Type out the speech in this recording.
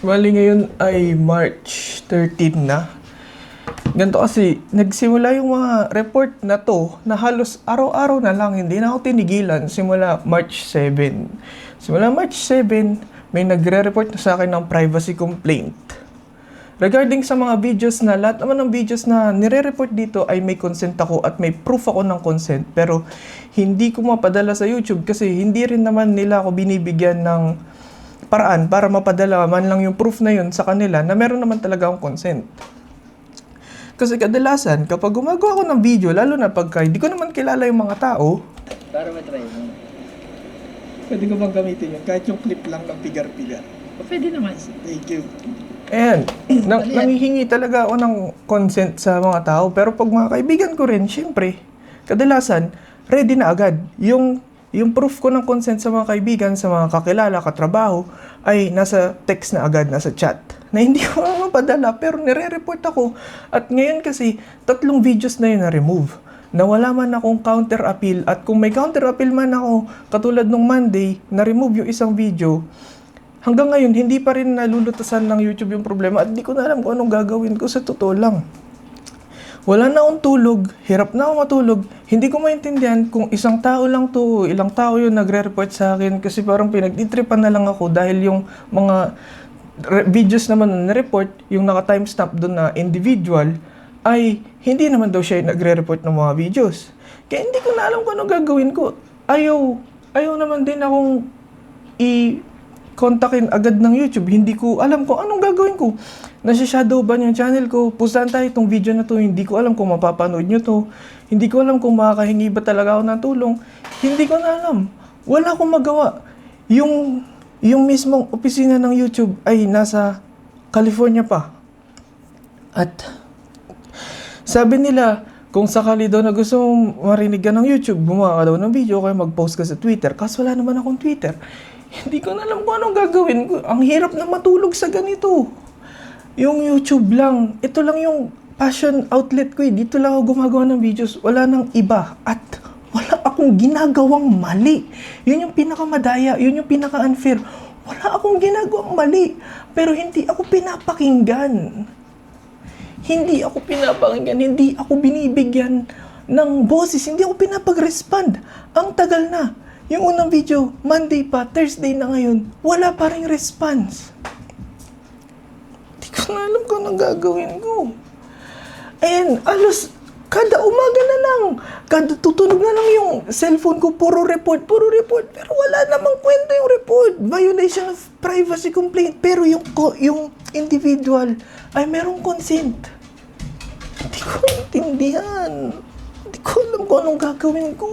Bali ngayon ay March 13 na. Ganito kasi, nagsimula yung mga report na to na halos araw-araw na lang, hindi na ako tinigilan simula March 7. Simula March 7, may nagre-report na sa akin ng privacy complaint. Regarding sa mga videos na, lahat naman ng videos na nire-report dito ay may consent ako at may proof ako ng consent. Pero hindi ko mapadala sa YouTube kasi hindi rin naman nila ako binibigyan ng paraan para mapadala man lang yung proof na yun sa kanila na meron naman talaga akong consent. Kasi kadalasan, kapag gumagawa ako ng video, lalo na pagka hindi ko naman kilala yung mga tao, Para matry mo. pwede ko bang gamitin yun? Kahit yung clip lang ng pigar-pigar. O, pwede naman. Thank you. Ayan, nang, nangihingi talaga ako ng consent sa mga tao. Pero pag mga kaibigan ko rin, syempre, kadalasan, ready na agad. Yung, yung proof ko ng consent sa mga kaibigan, sa mga kakilala, katrabaho, ay nasa text na agad, nasa chat. Na hindi ko mapadala, pero nire-report ako. At ngayon kasi, tatlong videos na yun na-remove. Na wala man akong counter appeal at kung may counter appeal man ako, katulad nung Monday, na-remove yung isang video, Hanggang ngayon, hindi pa rin nalulutasan ng YouTube yung problema at di ko na alam kung anong gagawin ko sa totoo lang. Wala na akong tulog, hirap na ako matulog. Hindi ko maintindihan kung isang tao lang to, ilang tao yun nagre-report sa akin kasi parang pinagtitripan na lang ako dahil yung mga videos naman na report yung naka-timestamp doon na individual, ay hindi naman daw siya yung nagre-report ng mga videos. Kaya hindi ko na alam kung anong gagawin ko. Ayaw, ayaw naman din akong i kontakin agad ng YouTube. Hindi ko alam kung anong gagawin ko. Nasa-shadow ban yung channel ko. Pustahan tayo itong video na to. Hindi ko alam kung mapapanood nyo to. Hindi ko alam kung makakahingi ba talaga ako ng tulong. Hindi ko na alam. Wala akong magawa. Yung, yung mismong opisina ng YouTube ay nasa California pa. At sabi nila, kung sakali daw na gusto mong marinig ka ng YouTube, gumawa ka daw ng video, kaya mag-post ka sa Twitter. Kaso wala naman akong Twitter. Hindi ko na alam kung anong gagawin ko. Ang hirap na matulog sa ganito. Yung YouTube lang, ito lang yung passion outlet ko eh. Dito lang ako gumagawa ng videos. Wala nang iba. At wala akong ginagawang mali. Yun yung pinakamadaya. Yun yung pinaka-unfair. Wala akong ginagawang mali. Pero hindi ako pinapakinggan hindi ako pinapakinggan, hindi ako binibigyan ng boses, hindi ako pinapag-respond. Ang tagal na. Yung unang video, Monday pa, Thursday na ngayon, wala pa rin response. Hindi ko na alam kung anong gagawin ko. And alos, kada umaga na lang, kada tutunog na lang yung cellphone ko, puro report, puro report. Pero wala namang kwento yung report. Violation of privacy complaint. Pero yung, yung individual ay merong consent. Hindi ko intindihan. Hindi ko alam kung anong gagawin ko.